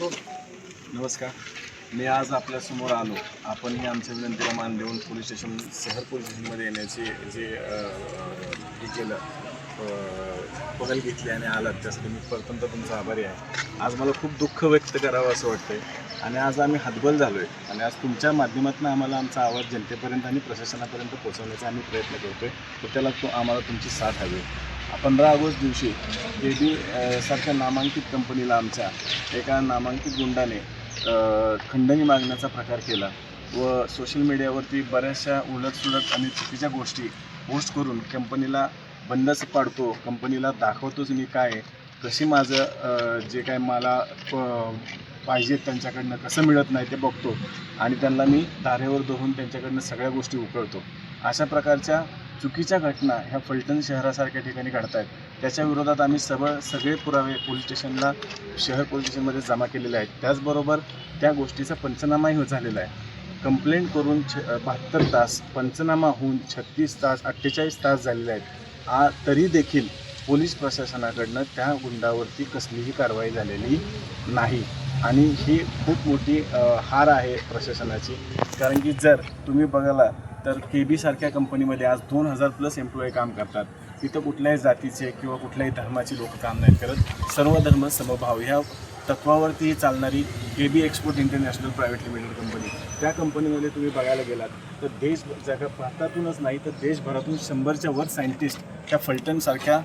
नमस्कार. मी आज आपल्यासमोर आलो. आपण ही आमच्या विनंतीला मान देऊन पोलीस स्टेशन शहर पोलीस स्टेशनमध्ये येण्याची जे हे केलं अं, पहल घेतली आणि आलात त्यासाठी मी प्रथमतः तुमचा आभारी आहे. आज मला खूप दुःख व्यक्त करावं असं वाटतंय. आणि आज आम्ही हतबल झालो आहे आणि आज तुमच्या माध्यमातून आम्हाला आमचा आवाज जनतेपर्यंत आणि प्रशासनापर्यंत पोहोचवण्याचा आम्ही प्रयत्न करतोय. तर त्याला तो आम्हाला तुमची साथ हवी पंधरा ऑगस्ट दिवशी के बी सारख्या नामांकित कंपनीला आमच्या एका नामांकित गुंडाने खंडणी मागण्याचा प्रकार केला व सोशल मीडियावरती बऱ्याचशा उलटसुलट आणि चुकीच्या गोष्टी पोस्ट करून कंपनीला बंदच पाडतो कंपनीला दाखवतोच मी काय कशी माझं जे काय मला प- पाहिजे त्यांच्याकडनं कसं मिळत नाही ते बघतो आणि त्यांना मी धारेवर धरून त्यांच्याकडनं सगळ्या गोष्टी उकळतो. अशा प्रकारच्या चुकीच्या घटना ह्या फलटण शहरासारख्या ठिकाणी घडत आहेत त्याच्या विरोधात आम्ही सगळं सगळे पुरावे पोलीस स्टेशनला शहर पोलीस स्टेशनमध्ये जमा केलेले आहेत. त्याचबरोबर त्या गोष्टीचा पंचनामाही हो- झालेला आहे. कंप्लेंट करून छ बहात्तर तास पंचनामा होऊन छत्तीस तास अठ्ठेचाळीस तास झालेले आहेत. आ तरी देखील पोलीस प्रशासनाकडनं त्या गुंडावरती कसलीही कारवाई झालेली नाही. आणि ही खूप मोठी हार आहे प्रशासनाची. कारण की जर तुम्ही बघाला तर के बी सारख्या कंपनीमध्ये आज दोन हजार प्लस एम्प्लॉई काम करतात. तिथं कुठल्याही जातीचे किंवा कुठल्याही धर्माचे लोक काम नाहीत करत. सर्व धर्म समभाव. ह्या तत्वावरती चालणारी K B export international private limited company त्या कंपनीमध्ये तुम्ही बघायला गेलात तर देश जगा भारतातूनच नाही तर देशभरातून शंभरच्या वर सायंटिस्ट त्या फलटणसारख्या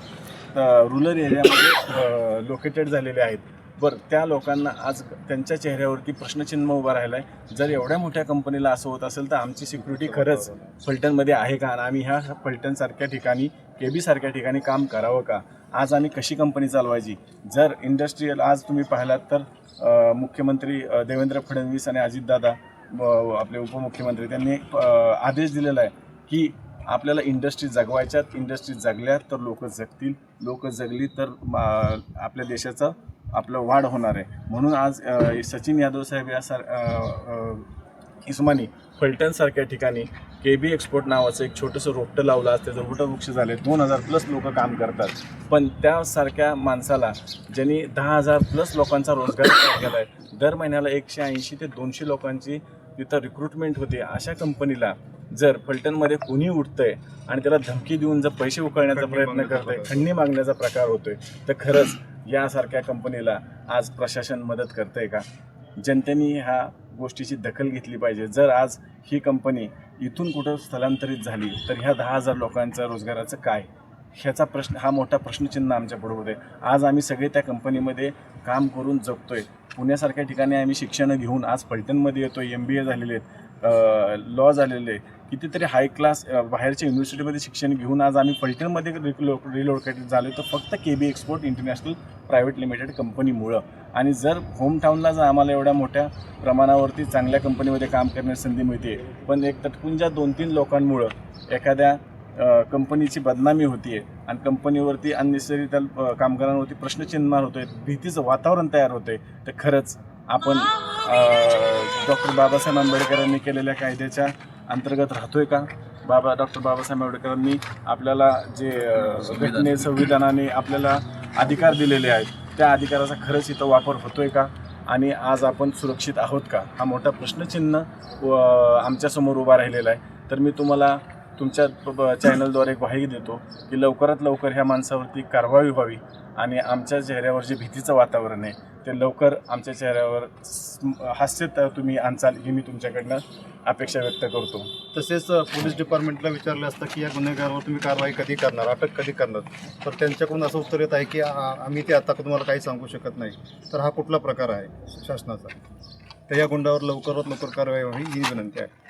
रुरल एरियामध्ये लोकेटेड झालेले आहेत. बरं त्या लोकांना आज त्यांच्या चेहऱ्यावरती प्रश्नचिन्ह उभा राहिला आहे जर एवढ्या मोठ्या कंपनीला असं होत असेल तर आमची सिक्युरिटी खरंच फलटणमध्ये आहे का? आणि आम्ही ह्या फलटणसारख्या ठिकाणी के बीसारख्या ठिकाणी काम करावं का? आज आम्ही कशी कंपनी चालवायची? जर इंडस्ट्रीयल आज तुम्ही पाहिलात तर मुख्यमंत्री देवेंद्र फडणवीस आणि अजितदादा आपले उपमुख्यमंत्री त्यांनी आदेश दिलेला आहे की आपल्याला इंडस्ट्री जगवायच्यात इंडस्ट्री जगल्या तर लोक जगतील. लोक जगली तर मा- आपल्या देशाचं आपलं वाढ होणार आहे. म्हणून आज सचिन यादव साहेब या सार अ, अ, इस्मानी फलटणसारख्या ठिकाणी के बी एक्सपोर्ट नावाचं एक छोटंसं रोपटं लावलं आज त्याचं वृक्ष झाले. दोन हजार प्लस लोक काम करतात. पण त्यासारख्या माणसाला ज्यांनी दहा हजार प्लस लोकांचा रोजगार तयार केला आहे दर महिन्याला एकशे ऐंशी ते दोनशे लोकांची तिथं रिक्रुटमेंट होते. अशा कंपनीला जर फलटणमध्ये कुणी उठतंय आणि त्याला धमकी देऊन जर पैसे उकळण्याचा प्रयत्न करतंय खंडणी मागण्याचा प्रकार होतोय तर खरंच यासारख्या कंपनीला आज प्रशासन मदत करतंय का? जनतेने ह्या गोष्टीची दखल घेतली पाहिजे. जर आज ही कंपनी इथून कुठं स्थलांतरित झाली तर ह्या दहा हजार लोकांचं रोजगाराचं काय? ह्याचा प्रश्न हा मोठा प्रश्नचिन्ह आमच्या पुढे होते आज आम्ही सगळे त्या कंपनीमध्ये काम करून जगतोय. पुण्यासारख्या ठिकाणी आम्ही शिक्षण घेऊन आज फलटणमध्ये येतो एम बी ए झालेले आहेत. लॉ झालेले कितीतरी हाय क्लास बाहेरच्या युनिव्हर्सिटीमध्ये शिक्षण घेऊन आज आम्ही फलटणमध्ये रिलो रिलोकेटेड झालो तर फक्त K B export international private limited कंपनीमुळं. आणि जर होमटाऊनला जर आम्हाला एवढ्या मोठ्या प्रमाणावरती चांगल्या कंपनीमध्ये काम करण्याची संधी मिळते पण एक तटपुंजा दोन तीन लोकांमुळं एखाद्या कंपनीची बदनामी होतीये आणि कंपनीवरती अननेसेसरी त्या कामगारांवरती प्रश्नचिन्ह होतोय भीतीचं वातावरण तयार होतंय तर खरंच आपण डॉक्टर बाबासाहेब आंबेडकरांनी केलेल्या कायद्याच्या अंतर्गत राहतोय का? बाबा डॉक्टर बाबासाहेब आंबेडकरांनी आपल्याला जे घटने संविधानाने आपल्याला अधिकार दिलेले आहेत त्या अधिकाराचा खरंच इथं वापर होतोय का? आणि आज आपण सुरक्षित आहोत का? हा मोठा प्रश्नचिन्ह व आमच्यासमोर उभा राहिलेला आहे. तर मी तुम्हाला तुमच्या ब- चॅनलद्वारे ग्वाही देतो की लवकरात लवकर ह्या माणसावरती कारवाई व्हावी आणि आमच्या चेहऱ्यावर जे भीतीचं वातावरण आहे ते लवकर आमच्या चेहऱ्यावर हास्य तुम्ही आणचाल ही मी तुमच्याकडनं अपेक्षा व्यक्त करतो. तसेच पोलीस डिपार्टमेंटला विचारलं असतं की या गुन्हेगारावर तुम्ही कारवाई कधी करणार अटक कधी करणार? तर त्यांच्याकडून असं उत्तर येत आहे की आम्ही ते आता तुम्हाला काही सांगू शकत नाही. तर हा कुठला प्रकार आहे शासनाचा? तर या गुंडावर लवकरात लवकर कारवाई व्हावी ही विनंती आहे.